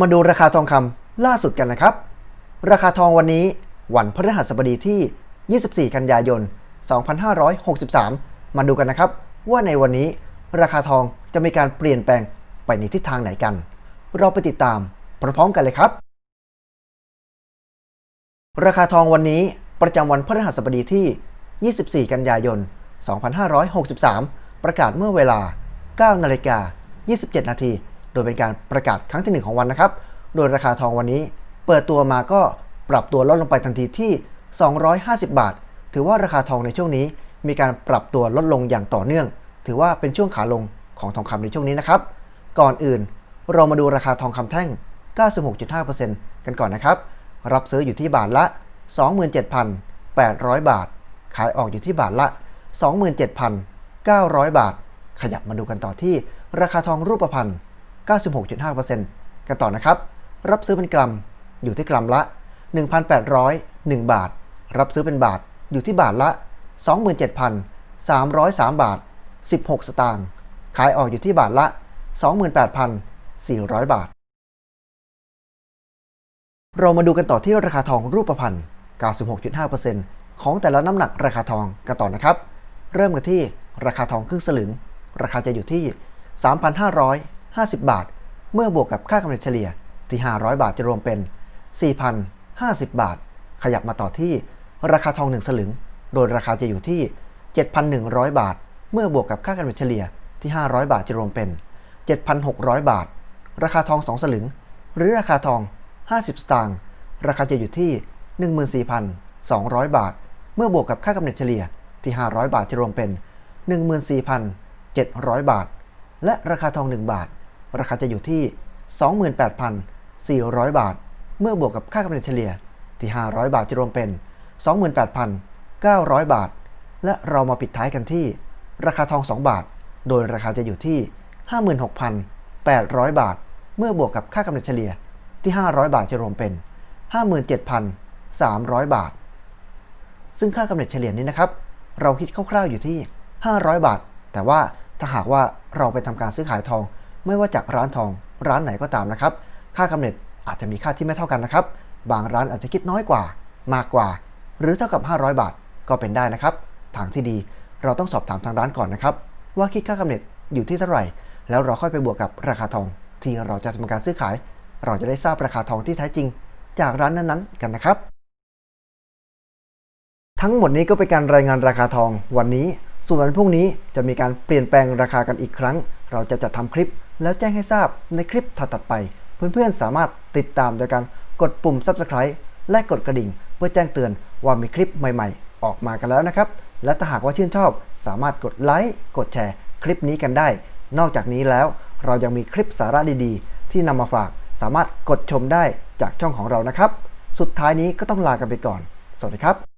มาดูราคาทองคำล่าสุดกันนะครับ ราคาทองวันนี้วันพฤหัสบดีที่ 24 กันยายน 2563 มาดูกันนะครับ ว่าในวันนี้ราคาทองจะมีการเปลี่ยนแปลงไปในทิศทางไหนกัน เราไปติดตามพร้อมๆกันเลยครับ ราคาทองวันนี้ประจำวันพฤหัสบดีที่ 24 กันยายน 2563 ประกาศเมื่อเวลา 9 นาฬิกา 27 นาที โดยเป็นการประกาศครั้งที่1ของวันนะครับ โดยราคาทองวันนี้ เปิดตัวมาก็ปรับตัวลดลงไปทันทีที่ 250 บาท ถือว่าราคาทองในช่วงนี้ มีการปรับตัวลดลงอย่างต่อเนื่อง ถือว่าเป็นช่วงขาลงของทองคำในช่วงนี้นะครับ ก่อนอื่น เรามาดูราคาทองคำแท่ง 96.5%กันก่อนนะครับ รับซื้ออยู่ที่บาทละ 27,800 บาท ขายออกอยู่ที่บาทละ 27,900 บาท ขยับมาดูกันต่อที่ราคาทองรูปพรรณ 96.5%กันต่อนะครับ รับซื้อเป็นกรัมอยู่ที่กรัมละ 1,801 บาท รับซื้อเป็นบาทอยู่ที่บาทละ 27,303 บาท 16 สตางค์ขายออกอยู่ที่บาทละ 28,400 บาท เรามาดูกันต่อที่ราคาทองรูปพรรณ96.5%ของแต่ละน้ำหนักราคาทองกันต่อนะครับ เริ่มกันที่ราคาทองครึ่งสลึง ราคาจะอยู่ที่ 50 บาท เมื่อบวกกับค่ากำเนิดเฉลี่ยที่ 500 บาทจะรวมเป็น 4,050 บาท ขยับมาต่อที่ราคาทอง 1 สลึง โดยราคาจะอยู่ที่ 7,100 บาท เมื่อบวกกับค่ากำเนิดเฉลี่ยที่ 500 บาทจะรวมเป็น 7,600 บาท ราคาทอง 2 สลึง หรือราคาทอง 50 สตางค์ราคาจะอยู่ที่ 14,200 บาท เมื่อบวกกับค่ากำเนิดเฉลี่ยที่ 500 บาทจะรวมเป็น 14,700 บาท และราคาทอง 1 บาท ราคาจะอยู่ที่ 28,400 บาท เมื่อบวกกับค่ากำเนิดเฉลี่ยที่ 500 บาทจะรวมเป็น 28,900 บาท และเรามาปิดท้ายกันที่ ราคาทอง 2 บาท โดยราคาจะอยู่ที่ 56,800 บาท เมื่อบวกกับค่ากำเนิดเฉลี่ยที่ 500 บาทจะรวมเป็น 57,300 บาท ซึ่งค่ากำเนิดเฉลี่ยนี้นะครับ เราคิดคร่าวๆอยู่ที่ 500 บาท แต่ว่าถ้าหากว่าเราไปทำการซื้อขายทอง ไม่ว่าจากร้านทอง ร้านไหนก็ตามนะครับ ค่ากำเนิดอาจจะมีค่าที่ไม่เท่ากันนะครับ บางร้านอาจจะคิดน้อยกว่า มากกว่า หรือเท่ากับ 500 บาทก็เป็นได้นะครับ ทางที่ดีเราต้องสอบถามทางร้านก่อนนะครับ ว่าคิดค่ากำเนิดอยู่ที่เท่าไหร่ แล้วเราค่อยไปบวกกับราคาทอง ที่เราจะทำการซื้อขาย เราจะได้ทราบราคาทองที่แท้จริง จากร้านนั้นๆ กันนะครับ ทั้งหมดนี้ก็เป็นการรายงานราคาทองวันนี้ส่วนวันพรุ่งนี้จะมีการเปลี่ยนแปลงราคากันอีกครั้ง เราจะจัดทำคลิป แล้วแจ้งให้ทราบในคลิปถัดๆไป เพื่อนๆสามารถติดตามโดยการกดปุ่ม Subscribe และกดกระดิ่ง เพื่อแจ้งเตือนว่ามีคลิปใหม่ๆ ออกมากันแล้วนะครับ และถ้าหากว่าชื่นชอบ สามารถกดไลค์กดแชร์คลิปนี้กันได้ นอกจากนี้แล้วเรายังมีคลิปสาระดีๆ ที่นำมาฝากสามารถกดชมได้จากช่องของเรานะครับ สุดท้ายนี้ก็ต้องลากันไปก่อน สวัสดีครับ